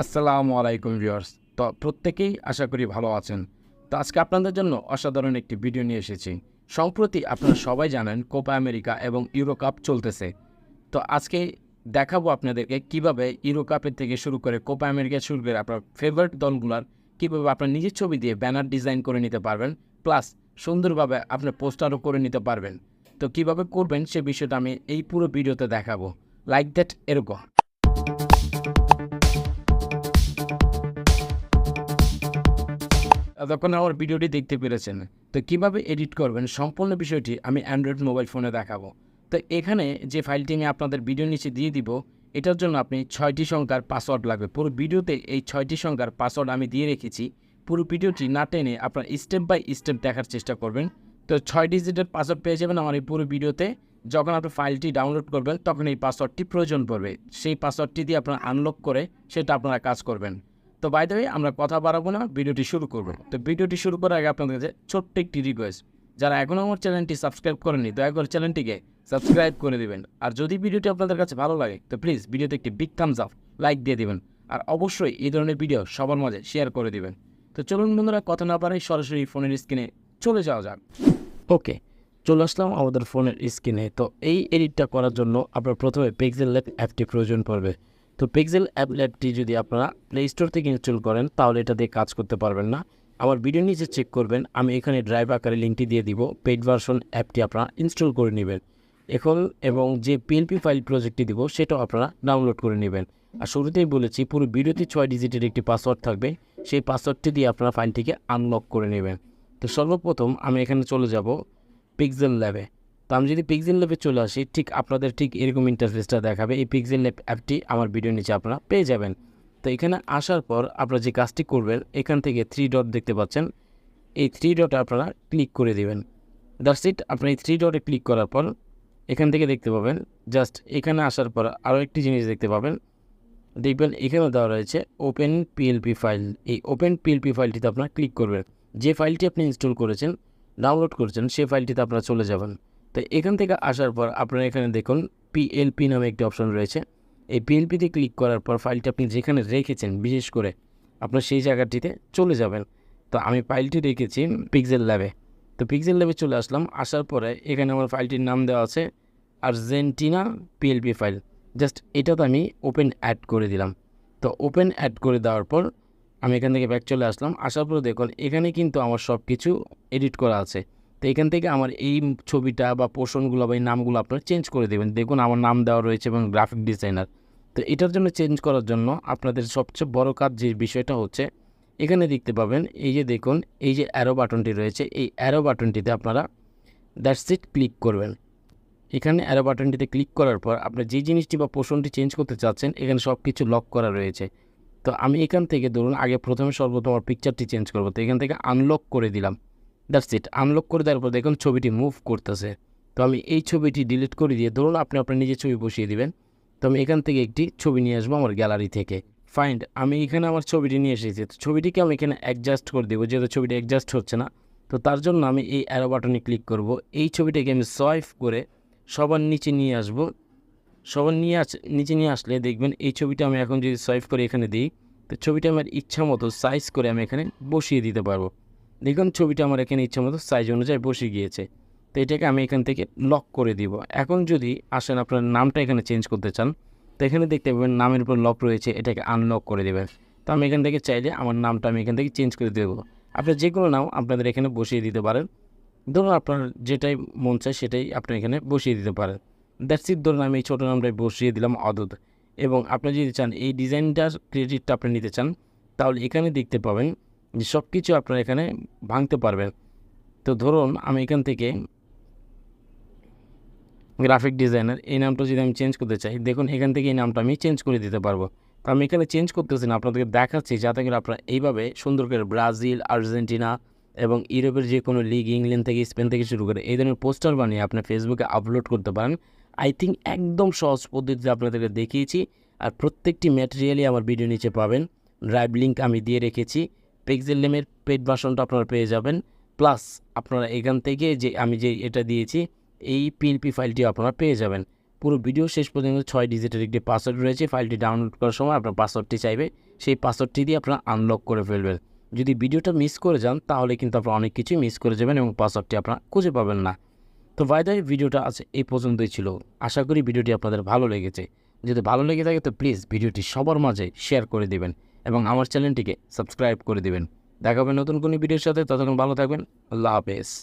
আসসালামু আলাইকুম ভিউয়ার্স। তো প্রত্যেকেই আশা করি ভালো আছেন। তো আজকে আপনাদের জন্য অসাধারণ একটি ভিডিও নিয়ে এসেছি। সম্প্রতি আপনারা সবাই জানেন কোপা আমেরিকা এবং ইউরো কাপ চলতেছে। তো আজকে দেখাবো আপনাদেরকে কীভাবে ইউরো কাপের থেকে শুরু করে কোপা আমেরিকা শুরু করে আপনার ফেভারিট দলগুলোর কীভাবে আপনার নিজের ছবি দিয়ে ব্যানার ডিজাইন করে নিতে পারবেন প্লাস সুন্দরভাবে আপনার পোস্টারও করে নিতে পারবেন। তো কীভাবে করবেন সে বিষয়টা আমি এই পুরো ভিডিওতে দেখাবো। লাইক দ্যাট এরকম। তখন আমার ভিডিওটি দেখতে পেরেছেন। তো কীভাবে এডিট করবেন সম্পূর্ণ বিষয়টি আমি অ্যান্ড্রয়েড মোবাইল ফোনে দেখাবো। তো এখানে যে ফাইলটি আমি আপনাদের ভিডিও নিচে দিয়ে দিব, এটার জন্য আপনি ছয়টি সংখ্যার পাসওয়ার্ড লাগবে। পুরো ভিডিওতে এই ছয়টি সংখ্যার পাসওয়ার্ড আমি দিয়ে রেখেছি। পুরো ভিডিওটি না টেনে আপনার স্টেপ বাই স্টেপ দেখার চেষ্টা করবেন। তো ছয় ডিজিটের পাসওয়ার্ড পেয়ে যাবেন আমার এই পুরো ভিডিওতে। যখন আপনি ফাইলটি ডাউনলোড করবেন, তখন এই পাসওয়ার্ডটি প্রয়োজন পড়বে। সেই পাসওয়ার্ডটি দিয়ে আপনারা আনলক করে সেটা আপনারা কাজ করবেন। তো বাই আমরা কথা বাড়াবো না, ভিডিওটি শুরু করব। তো ভিডিওটি শুরু করার আগে আপনাদের কাছে ছোট্ট একটি রিকোয়েস্ট যারা এখনও আমার চ্যানেলটি সাবস্ক্রাইব করেনি দয়া করে চ্যানেলটিকে সাবস্ক্রাইব করে দিবেন। আর যদি ভিডিওটি আপনাদের কাছে ভালো লাগে, তো প্লিজ ভিডিওতে একটি বিগ থামস আপ লাইক দিয়ে দিবেন। আর অবশ্যই এই ধরনের ভিডিও সবার মাঝে শেয়ার করে দিবেন। তো চলুন বন্ধুরা, কথা না পারে সরাসরি ফোনের স্ক্রিনে চলে যাওয়া যাক। ওকে চলে আসলাম আমাদের ফোনের স্ক্রিনে তো এই এডিটটা করার জন্য আপনার প্রথমে পিক্সেল ল্যাব অ্যাপটি প্রয়োজন পড়বে। তো পিক্সেল অ্যাপ ল্যাবটি যদি আপনারা প্লে স্টোর থেকে ইনস্টল করেন, তাহলে এটা দিয়ে কাজ করতে পারবেন না। আমার ভিডিও নিচে চেক করবেন, আমি এখানে ড্রাইভ আকারে লিঙ্কটি দিয়ে দিব। পেড ভার্সন অ্যাপটি আপনারা ইনস্টল করে নেবেন। এখন এবং যে পিএলপি ফাইল প্রজেক্টটি দিব, সেটাও আপনারা ডাউনলোড করে নেবেন। আর শুরুতেই বলেছি, পুরো ভিডিওতে ছয় ডিজিটের একটি পাসওয়ার্ড থাকবে। সেই পাসওয়ার্ডটি দিয়ে আপনারা ফাইলটিকে আনলক করে নেবেন। তো সর্বপ্রথম আমি এখানে চলে যাব পিক্সেল ল্যাবে তো আমি যদি পিক্সেল ল্যাবে চলে আসি, ঠিক আপনাদের ঠিক এরকম ইন্টারফেসটা দেখাবে। এই পিক্সেল ল্যাব অ্যাপটি আমার ভিডিও নিচে আপনারা পেয়ে যাবেন। তো এখানে আসার পর আপনারা যে কাজটি করবেন, এখান থেকে থ্রি ডট দেখতে পাচ্ছেন। এই থ্রি ডট আপনারা ক্লিক করে দেবেন। দ্যাটস ইট আপনার এই থ্রি ডটে ক্লিক করার পর এখান থেকে দেখতে পাবেন জাস্ট এখানে আসার পর আরও একটি জিনিস দেখতে পাবেন। দেখবেন এখানে দেওয়া রয়েছে ওপেন পিএলপি ফাইল এই ওপেন পিএলপি ফাইলটিতে আপনারা ক্লিক করবেন। যে ফাইলটি আপনি ইনস্টল করেছেন ডাউনলোড করেছেন সেই ফাইলটিতে আপনারা চলে যাবেন। তো এখান থেকে আসার পর আপনারা এখানে দেখুন পিএলপি নামে একটি অপশন রয়েছে। এই পিএলপিতে ক্লিক করার পর ফাইলটি আপনি যেখানে রেখেছেন, বিশেষ করে আপনার সেই জায়গাটিতে চলে যাবেন। তো আমি ফাইলটি রেখেছি পিক্সেল ল্যাবে তো পিক্সেল ল্যাবে চলে আসলাম, আসার পরে এখানে আমার ফাইলটির নাম দেওয়া আছে আর্জেন্টিনা পিএলপি ফাইল জাস্ট এটাতে আমি ওপেন অ্যাড করে দিলাম। তো ওপেন অ্যাড করে দেওয়ার পর আমি এখান থেকে ব্যাক চলে আসলাম। আসার পর দেখুন, এখানে কিন্তু আমার সব কিছু এডিট করা আছে। তো এখান থেকে আমার এই ছবিটা বা পোর্শনগুলো বা এই নামগুলো আপনারা চেঞ্জ করে দেবেন। দেখুন, আমার নাম দেওয়া রয়েছে এবং গ্রাফিক ডিজাইনার। তো এটার জন্য চেঞ্জ করার জন্য আপনাদের সবচেয়ে বড় কাজ যে বিষয়টা হচ্ছে, এখানে দেখতে পাবেন, এই যে দেখুন, এই যে অ্যারো বাটনটি রয়েছে, এই অ্যারো বাটনটিতে আপনারা দ্যাটস ইট ক্লিক করবেন। এখানে অ্যারো বাটনটিতে ক্লিক করার পর আপনি যে জিনিসটি বা পোর্শনটি চেঞ্জ করতে চাচ্ছেন, এখানে সব কিছু লক করা রয়েছে। তো আমি এখান থেকে ধরুন, আগে প্রথমে সর্বপ্রথম আমার পিকচারটি চেঞ্জ করব। তো এখান থেকে আনলক করে দিলাম। দ্যাটস ইট আনলক করে দেওয়ার পর দেখুন ছবিটি মুভ করতেছে। তো আমি এই ছবিটি ডিলিট করে দিয়ে ধরুন আপনি আপনার নিজের ছবি বসিয়ে দিবেন। তো আমি এখান থেকে একটি ছবি নিয়ে আসব আমার গ্যালারি থেকে। ফাইন্ড আমি এখানে আমার ছবিটি নিয়ে এসেছি। তো ছবিটিকে আমি এখানে অ্যাডজাস্ট করে দেবো, যেহেতু ছবিটি অ্যাডজাস্ট হচ্ছে না। তো তার জন্য আমি এই অ্যারো বাটনে ক্লিক করব। এই ছবিটাকে আমি সোয়াইপ করে সবার নিচে নিয়ে আসব। সবার নিয়ে আস, নিচে নিয়ে আসলে দেখবেন এই ছবিটা আমি এখন যদি সোয়াইপ করে এখানে দিই, তো ছবিটা আমার ইচ্ছা মতো সাইজ করে আমি এখানে বসিয়ে দিতে পারব। দেখুন, ছবিটা আমার এখানে ইচ্ছা মতো সাইজ অনুযায়ী বসে গিয়েছে। তো এটাকে আমি এখান থেকে লক করে দিব। এখন যদি আসেন, আপনার নামটা এখানে চেঞ্জ করতে চান, তো এখানে দেখতে পাবেন নামের উপর লক রয়েছে, এটাকে আনলক করে দেবেন। তো আমি এখান থেকে চাইলে আমার নামটা আমি এখান থেকে চেঞ্জ করে দেবো। আপনার যে কোনো নাম আপনাদের এখানে বসিয়ে দিতে পারেন। ধরুন, আপনার যেটাই মন চায়, সেটাই আপনি এখানে বসিয়ে দিতে পারেন। দ্যাটস ইট ধরুন, আমি এই ছোটো নামটাই বসিয়ে দিলাম অদূত। এবং আপনি যদি চান, এই ডিজাইনটার ক্রেডিটটা আপনি নিতে চান, তাহলে এখানে দেখতে পাবেন যে সব কিছু আপনারা এখানে ভাঙতে পারবেন। তো ধরুন, আমি এখান থেকে গ্রাফিক ডিজাইনার এই নামটা যদি আমি চেঞ্জ করতে চাই, দেখুন এখান থেকে এই নামটা আমি চেঞ্জ করে দিতে পারব। তো আমি এখানে চেঞ্জ করতেছি না, আপনাদেরকে দেখাচ্ছি যাতে করে আপনারা এইভাবে সুন্দর করে ব্রাজিল, আর্জেন্টিনা এবং ইউরোপের যে কোনো লিগ ইংল্যান্ড থেকে স্পেন থেকে শুরু করে এই ধরনের পোস্টার বানিয়ে আপনি ফেসবুকে আপলোড করতে পারেন। আই থিঙ্ক একদম সহজ পদ্ধতিতে আপনাদেরকে দেখিয়েছি। আর প্রত্যেকটি ম্যাটেরিয়ালই আমার ভিডিও নিচে পাবেন। ড্রাইভ লিঙ্ক আমি দিয়ে রেখেছি। পিক্সেল লেমের পেড ভার্সনটা আপনারা পেয়ে যাবেন। প্লাস আপনারা এখান থেকে যে আমি যে এটা দিয়েছি, এই পিএলপি ফাইলটি আপনারা পেয়ে যাবেন। পুরো ভিডিও শেষ পর্যন্ত ছয় ডিজিটের একটি পাসওয়ার্ড রয়েছে। ফাইলটি ডাউনলোড করার সময় আপনার পাসওয়ার্ডটি চাইবে। সেই পাসওয়ার্ডটি দিয়ে আপনারা আনলক করে ফেলবেন। যদি ভিডিওটা মিস করে যান, তাহলে কিন্তু আপনারা অনেক কিছুই মিস করে যাবেন এবং পাসওয়ার্ডটি আপনারা খুঁজে পাবেন না। তো বাইদাই ভিডিওটা আজ এই পর্যন্তই ছিল। আশা করি ভিডিওটি আপনাদের ভালো লেগেছে। যদি ভালো লেগে থাকে, তো প্লিজ ভিডিওটি সবার মাঝে শেয়ার করে দিবেন। এবং আমার চ্যানেলটিকে সাবস্ক্রাইব করে দেবেন। দেখাবেন নতুন কোনো ভিডিওর সাথে, ততক্ষণ ভালো থাকবেন। আল্লাহ হাফেজ।